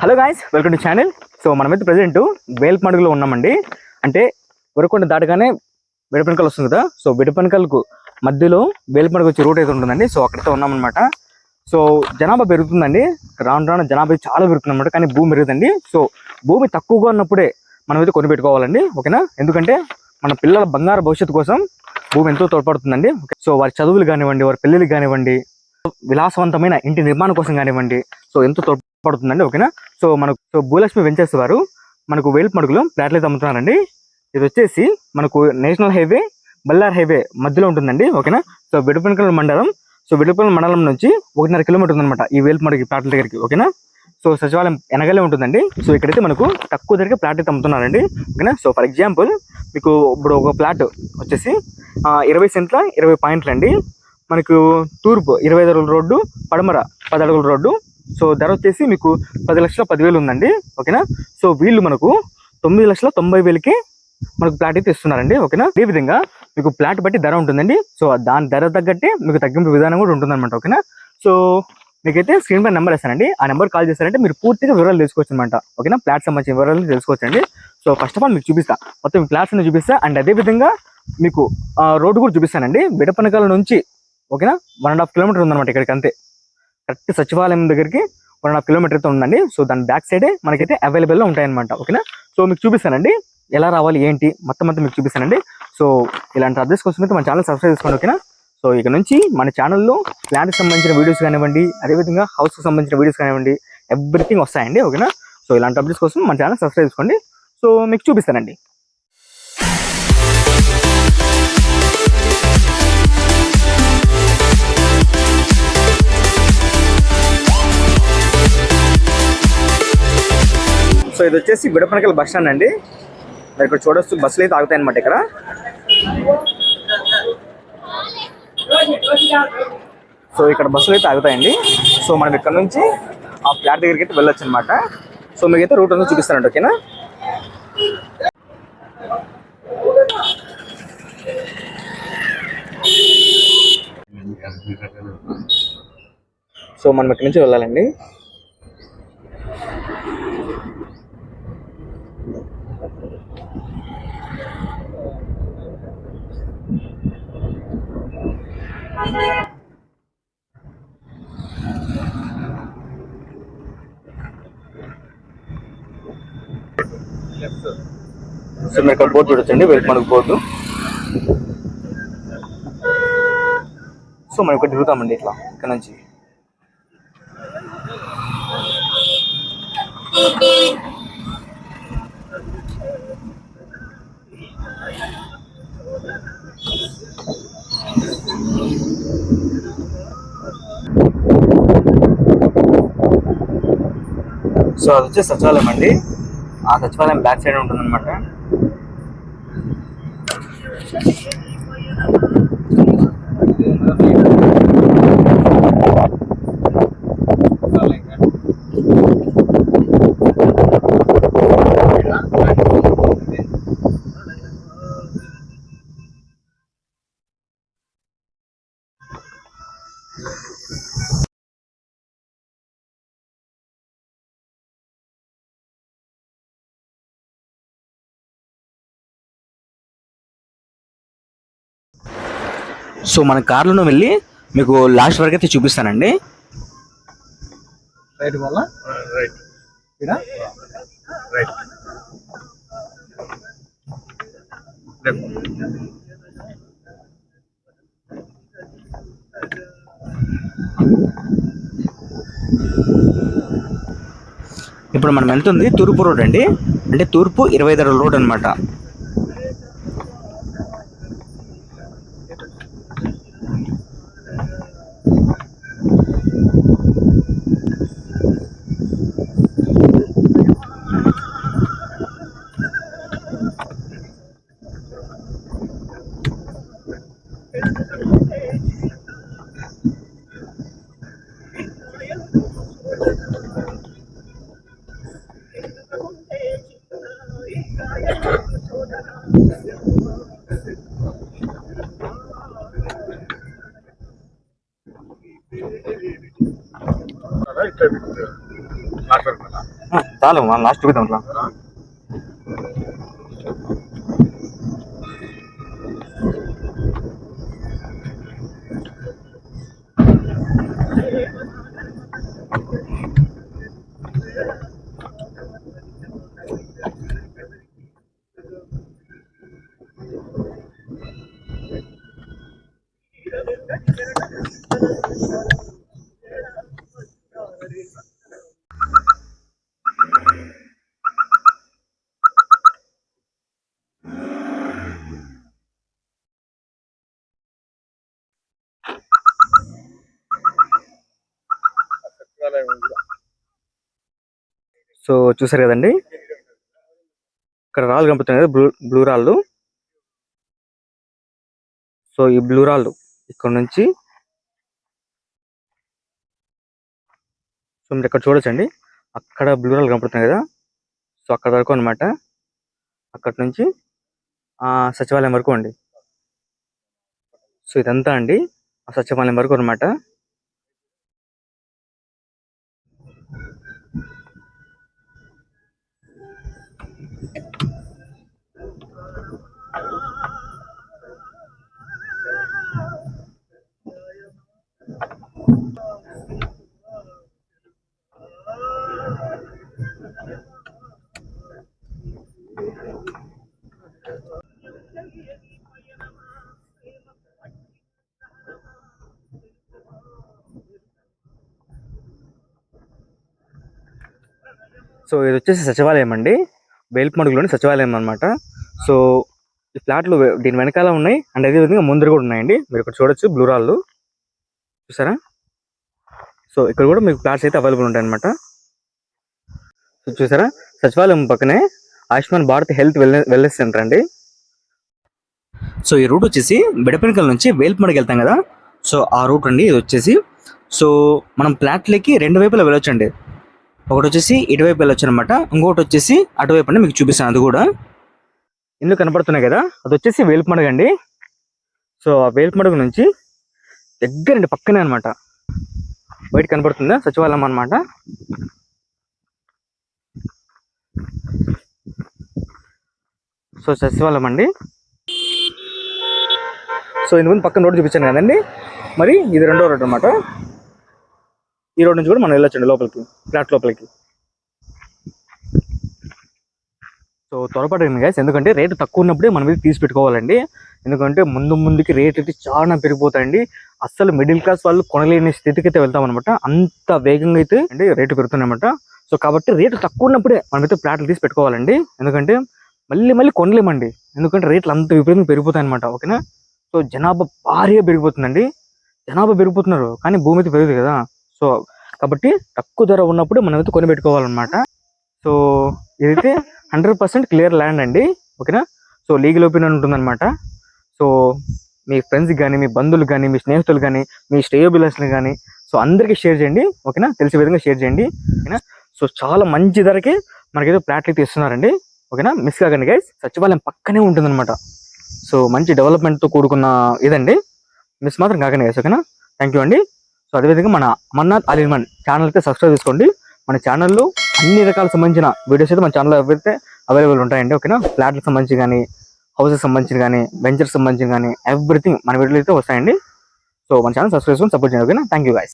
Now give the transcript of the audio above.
Hello guys welcome to channel so మనమైతే present వేల్పమడుగులో ఉన్నామండి. అంటే వరకొండ దాటగానే విడపనకల్ వస్తుంది కదా. సో విడపనకల్కు మధ్యలో వేల్పమడుగు వచ్చే రూట్ అయితే ఉంటుందండి. సో అక్కడితో ఉన్నామన్నమాట. సో జనాభా పెరుగుతుందండి. రాను రాను జనాభా చాలా పెరుగుతుంది అనమాట కానీ భూమి పెరుగుతుంది సో భూమి తక్కువగా ఉన్నప్పుడే మనం అయితే కొని పెట్టుకోవాలండి ఓకేనా? ఎందుకంటే మన పిల్లల బంగారు భవిష్యత్తు కోసం భూమి ఎంతో తోడ్పడుతుందండి. సో వారి చదువులు కానివ్వండి వారి పెళ్ళిళ్ళు కానివ్వండి విలాసవంతమైన ఇంటి నిర్మాణం కోసం కానివ్వండి. సో ఎంతో పడుతుందండి ఓకేనా? సో మనకు సో భూలక్ష్మి వెంచర్స్ వారు మనకు వేల్పమడుగులో ఫ్లాట్లు అయితే అమ్ముతున్నారండి. ఇది వచ్చేసి మనకు నేషనల్ హైవే బల్లార్ హైవే మధ్యలో ఉంటుందండి ఓకేనా? సో విడుపనకల్ మండలం సో విడుపనకల్ మండలం నుంచి ఒకటిన్నర కిలోమీటర్ ఉందన్నమాట ఈ వేల్పమడుగు ప్లాట్ల దగ్గరికి ఓకేనా? సో సచివాలయం వెనగలే ఉంటుందండి. సో ఇక్కడైతే మనకు తక్కువ ధరకే ప్లాట్ అయితే అమ్ముతున్నారండి ఓకేనా? సో ఫర్ ఎగ్జాంపుల్ మీకు ఇప్పుడు ఒక ప్లాట్ వచ్చేసి ఇరవై సెంట్ల ఇరవై పాయింట్లు అండి మనకు తూర్పు ఇరవై అడుగుల రోడ్డు పడమర పది అడుగుల రోడ్డు సో ధర వచ్చేసి మీకు పది లక్షల పదివేలు ఉందండి ఓకేనా? సో వీళ్ళు మనకు తొమ్మిది లక్షల తొంభై వేలకి మనకు ప్లాట్ అయితే ఇస్తున్నారండి ఓకేనా? ఈ విధంగా మీకు ప్లాట్ బట్టి ధర ఉంటుందండి సో దాని ధర తగ్గట్టే మీకు తగ్గింపు విధానం కూడా ఉంటుందన్నమాట ఓకేనా? సో మీకైతే స్క్రీన్ పై నెంబర్ ఇస్తానండి ఆ నెంబర్ కాల్ చేస్తారంటే మీరు పూర్తిగా వివరాలు తెలుసుకోవచ్చు అనమాట ఓకేనా? ప్లాట్ సంబంధించిన వివరాలు తెలుసుకోవచ్చండి. సో ఫస్ట్ ఆఫ్ ఆల్ మీకు చూపిస్తా మొత్తం ప్లాట్స్ అన్ని చూపిస్తా అండ్ అదే విధంగా మీకు రోడ్డు కూడా చూపిస్తానండి బిడపనకాల నుంచి ఓకేనా? వన్ అండ్ హాఫ్ కిలోమీటర్ ఉందన్నమాట ఇక్కడికి అంతే. కరెక్ట్ సచివాలయం దగ్గరికి వన్ అండ్ హాఫ్ కిలోమీటర్ అయితే ఉందండి సో దాని బ్యాక్ సైడే మనకైతే అవైలబుల్లో ఉంటాయన్నమాట. ఓకేనా? సో మీకు చూపిస్తానండి. ఎలా రావాలి ఏంటి మొత్తం అంతా మీకు చూపిస్తానండి. సో ఇలాంటి అడ్రస్ కోసం అయితే మన ఛానల్ సబ్స్క్రైబ్ చేసుకోండి ఓకేనా? సో ఇక నుంచి మన ఛానల్లో ప్లాంట్కి సంబంధించిన వీడియోస్ కానివ్వండి అదేవిధంగా హౌస్కి సంబంధించిన వీడియోస్ కానివ్వండి ఎవ్రీథింగ్ వస్తాయండి ఓకేనా? సో ఇలాంటి అప్డేట్స్ కోసం మన ఛానల్ సబ్స్క్రైబ్ చేసుకోండి. సో మీకు చూపిస్తానండి. సో ఇది వచ్చేసి విడపనకల్ బస్ స్టాండ్ అండి. మరి ఇక్కడ చూడొచ్చు బస్సులు అయితే ఆగుతాయి అనమాట ఇక్కడ. సో ఇక్కడ బస్సులు అయితే ఆగుతాయండి. సో మనం ఇక్కడ నుంచి ఆ ఫ్లాట్ దగ్గరికి అయితే వెళ్ళొచ్చు అనమాట సో మీకైతే రూట్ అంతా చూపిస్తానండి ఓకేనా? సో మనం ఇక్కడ నుంచి వెళ్ళాలండి. సో మీరు ఇక్కడ బోర్డు చూడొచ్చండి వెల్పమడుగు బోర్డు. సో మనం ఇక్కడ తిరుగుతామండి ఇట్లా ఇక్కడ నుంచి. సో అది వచ్చి సచివాలయం అండి. ఆ సచివాలయం బ్యాక్ సైడ్ ఉంటుంది అనమాట సో మన కార్లో వెళ్ళి మీకు లాస్ట్ వరకు అయితే చూపిస్తానండి. రైట్ వల్ల? రైట్ ఇడా? రైట్ ఇప్పుడు మనం వెళ్తుంది తూర్పు రోడ్ అండి. అంటే తూర్పు ఇరవై ఐదు రోడ్ అనమాట చాలు మనం లాస్ట్ చూపిద్దాం సో చూసారు కదండి? ఇక్కడ రాళ్ళు కనపడుతున్నాయి కదా బ్లూ బ్లూ రాళ్ళు. సో ఈ బ్లూ రాళ్ళు ఇక్కడ నుంచి సో మీరు ఇక్కడ చూడొచ్చండి? అక్కడ బ్లూ రాళ్ళు కనపడుతున్నాయి కదా? సో అక్కడ వరకు అన్నమాట. అక్కడ నుంచి ఆ సచివాలయం వరకు అండి. సో ఇదంతా అండి. ఆ సచివాలయం వరకు అన్నమాట. సో ఇది వచ్చేసి సచివాలయం అండి. వేల్పమడుగులోని సచివాలయం అన్నమాట. సో ఈ ఫ్లాట్లు దీని వెనకాల ఉన్నాయి. అండ్ అదే విధంగా ముందర కూడా ఉన్నాయండి. మీరు ఇక్కడ చూడొచ్చు బ్లూ రాళ్ళు. చూసారా? సో ఇక్కడ కూడా మీకు ఫ్లాట్స్ అయితే అవైలబుల్ ఉంటాయి అనమాట సో చూసారా? సచివాలయం పక్కనే Ayushman Bharat health wellness wellness centre అండి. సో ఈ రూట్ వచ్చేసి బిడపెనకల్ నుంచి వేల్పమడికి వెళ్తాం కదా. సో ఆ రూట్ అండి ఇది వచ్చేసి. సో మనం ఫ్లాట్లకి రెండు వైపులా వెళ్ళొచ్చండి. ఒకటి వచ్చేసి ఇటువైపు వెళ్ళొచ్చు అనమాట ఇంకొకటి వచ్చేసి అటువైపు అండి మీకు చూపిస్తాను అది కూడా. ఇల్లు కనపడుతున్నాయి కదా అది వచ్చేసి వేలుపమడుగు అండి. సో ఆ వేలుపమడుగు నుంచి దగ్గరండి పక్కనే అనమాట. బయట కనపడుతుందా? సచివాలయం అన్నమాట. సో సచివాలయం అండి. సో ఇంత ముందు పక్కన రోడ్డు చూపించాను కదండి. మరి ఇది రెండో రోడ్ అనమాట ఈ రోడ్ నుంచి కూడా మనం వెళ్ళొచ్చండి లోపలికి ఫ్లాట్ లోపలికి. సో త్వరపడండి గైస్ ఎందుకంటే రేటు తక్కువ ఉన్నప్పుడే మనం ఇది తీసి పెట్టుకోవాలండి. ఎందుకంటే ముందు ముందుకి రేట్ అయితే చాలా పెరిగిపోతాయండి. అస్సలు మిడిల్ క్లాస్ వాళ్ళు కొనలేని స్థితికి అయితే వెళ్తాం అనమాట అంత వేగంగా అయితే అంటే రేటు పెరుగుతున్నాయన్నమాట సో కాబట్టి రేటు తక్కువ ఉన్నప్పుడే మనమైతే ప్లాట్లు తీసి పెట్టుకోవాలండి. ఎందుకంటే మళ్ళీ మళ్ళీ కొనలేమండి. ఎందుకంటే రేట్లు అంత విపరీతంగా పెరిగిపోతాయి అనమాట ఓకేనా? సో జనాభా భారీగా పెరిగిపోతుందండి. జనాభా పెరిగిపోతున్నారు కానీ భూమి అయితే పెరుగుతుంది కదా. సో కాబట్టి తక్కువ ధర ఉన్నప్పుడు మనం అయితే కొని పెట్టుకోవాలన్నమాట సో ఇదైతే హండ్రెడ్ పర్సెంట్ క్లియర్ ల్యాండ్ అండి. ఓకేనా? సో లీగల్ ఒపీనియన్ ఉంటుందన్నమాట. సో మీ ఫ్రెండ్స్కి కానీ మీ బంధువులు కానీ మీ స్నేహితులు కానీ మీ శ్రేయోభిలాషులు కానీ సో అందరికీ షేర్ చేయండి. ఓకేనా? తెలిసే విధంగా షేర్ చేయండి. ఓకేనా? సో చాలా మంచి ధరకి మనకైతే ఫ్లాట్లు అయితే ఇస్తున్నారండి. ఓకేనా? మిస్ కాకండి గైస్ సచివాలయం పక్కనే ఉంటుందన్నమాట. సో మంచి డెవలప్మెంట్తో కూడుకున్న ఇదండి. మిస్ మాత్రం కాకండి గైస్ ఓకేనా? థ్యాంక్ యూ అండి. సో అదేవిధంగా మన అమర్నాథ్ అలీమన్ ఛానల్ అయితే సబ్స్క్రైబ్ చేసుకోండి. మన ఛానల్లో అన్ని రకాల సంబంధించిన వీడియోస్ అయితే మన ఛానల్లో ఎవరైతే అవైలబుల్ ఉంటాయండి ఓకేనా ఫ్లాట్లకు సంబంధించి కానీ హౌసెస్ సంబంధించి కానీ వెంచర్స్ సంబంధించి కానీ ఎవ్రీథింగ్ మన వీడియోలు అయితే వస్తాయండి. సో మన ఛానల్ సబ్స్క్రైబ్ చేసుకొని సపోర్ట్ చేయండి ఓకేనా థ్యాంక్ యూ